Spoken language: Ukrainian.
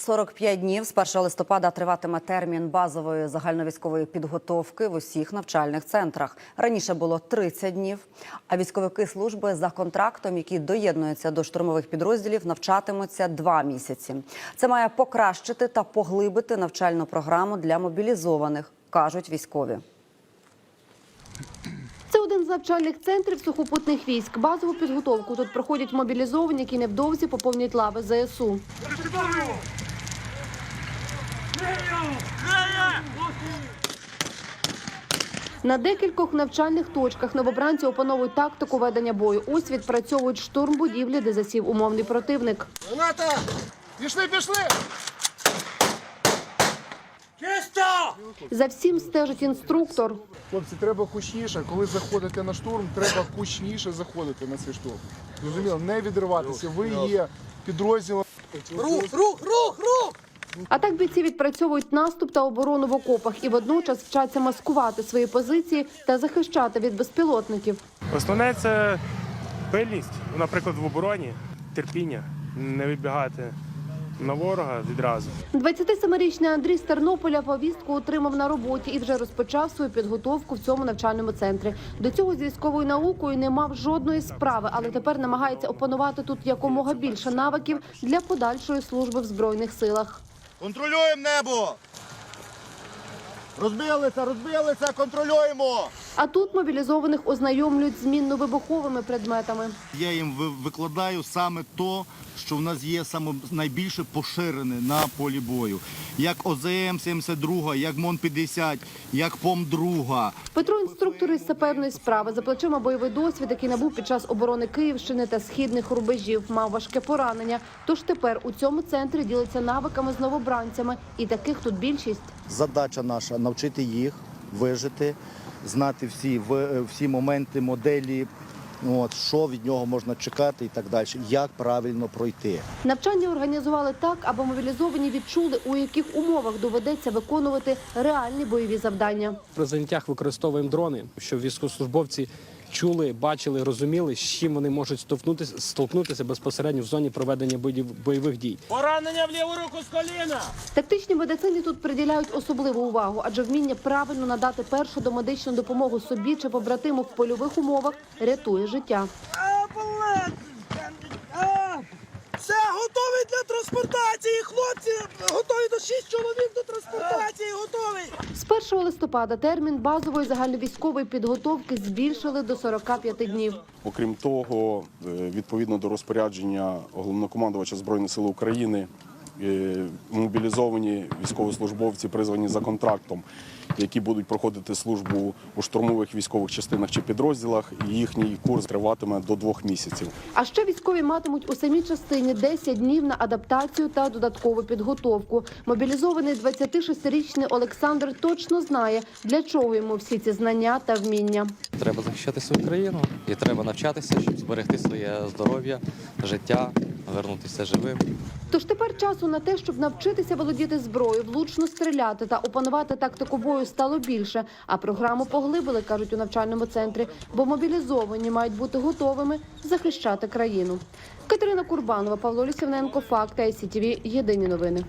45 днів з 1 листопада триватиме термін базової загальновійськової підготовки в усіх навчальних центрах. Раніше було 30 днів. А військовики служби за контрактом, які доєднуються до штурмових підрозділів, навчатимуться два місяці. Це має покращити та поглибити навчальну програму для мобілізованих, кажуть військові. Це один з навчальних центрів сухопутних військ. Базову підготовку тут проходять мобілізовані, які невдовзі поповнюють лави ЗСУ. На декількох навчальних точках новобранці опановують тактику ведення бою. Ось відпрацьовують штурм будівлі, де засів умовний противник. Граната! Пішли, пішли! За всім стежить інструктор. Хлопці, треба кучніше. Коли заходите на штурм, треба кучніше заходити на цей штурм. Зрозуміло, не відриватися. Ви є підрозділом. Рух, рух, рух, рух! А так бійці відпрацьовують наступ та оборону в окопах і водночас вчаться маскувати свої позиції та захищати від безпілотників. Основне це пильність, наприклад, в обороні, терпіння, не вибігати на ворога відразу. 27-річний Андрій з Тернополя повістку отримав на роботі і вже розпочав свою підготовку в цьому навчальному центрі. До цього з військовою наукою не мав жодної справи, але тепер намагається опанувати тут якомога більше навиків для подальшої служби в збройних силах. Контролюємо небо! Розбилися, розбилися, контролюємо! А тут мобілізованих ознайомлюють з мінно-вибуховими предметами. Я їм ви- викладаю саме то, що в нас є саме найбільше поширене на полі бою. Як ОЗМ-72, як МОН-50, як ПОМ-2. Петро інструктор із саперної справи за плечима бойовий досвід, який набув під час оборони Київщини та східних рубежів, мав важке поранення. Тож тепер у цьому центрі ділиться навиками з новобранцями, і таких тут більшість. Задача наша навчити їх вижити, знати всі, в- всі моменти, моделі, от, що від нього можна чекати і так далі, як правильно пройти. Навчання організували так, аби мобілізовані відчули, у яких умовах доведеться виконувати реальні бойові завдання. При заняттях використовуємо дрони, щоб військовослужбовці чули, бачили, розуміли, з чим вони можуть столкнутися, столкнутися безпосередньо в зоні проведення бойов- бойових дій. Поранення в ліву руку з коліна! Тактичній медицині тут приділяють особливу увагу, адже вміння правильно надати першу домедичну допомогу собі чи побратиму в польових умовах рятує життя. Готовий транспортації. Хлопці, готові до 6 чоловік до транспортації, готовий. З 1 листопада термін базової загальновійськової підготовки збільшили до 45 днів. Окрім того, е, відповідно до розпорядження головнокомандувача Збройних сил України, мобілізовані військовослужбовці, призвані за контрактом, які будуть проходити службу у штурмових військових частинах чи підрозділах, їхній курс триватиме до двох місяців. А ще військові матимуть у самій частині 10 днів на адаптацію та додаткову підготовку. Мобілізований 26-річний Олександр точно знає, для чого йому всі ці знання та вміння. Треба захищати свою країну і треба навчатися, щоб зберегти своє здоров'я, життя, вернутися живим. Тож тепер часу на те, щоб навчитися володіти зброєю, влучно стріляти та опанувати тактику бою стало більше. А програму поглибили, кажуть у навчальному центрі, бо мобілізовані мають бути готовими захищати країну. Катерина Курбанова, Павло Лісівненко, Факти ICTV, Єдині новини.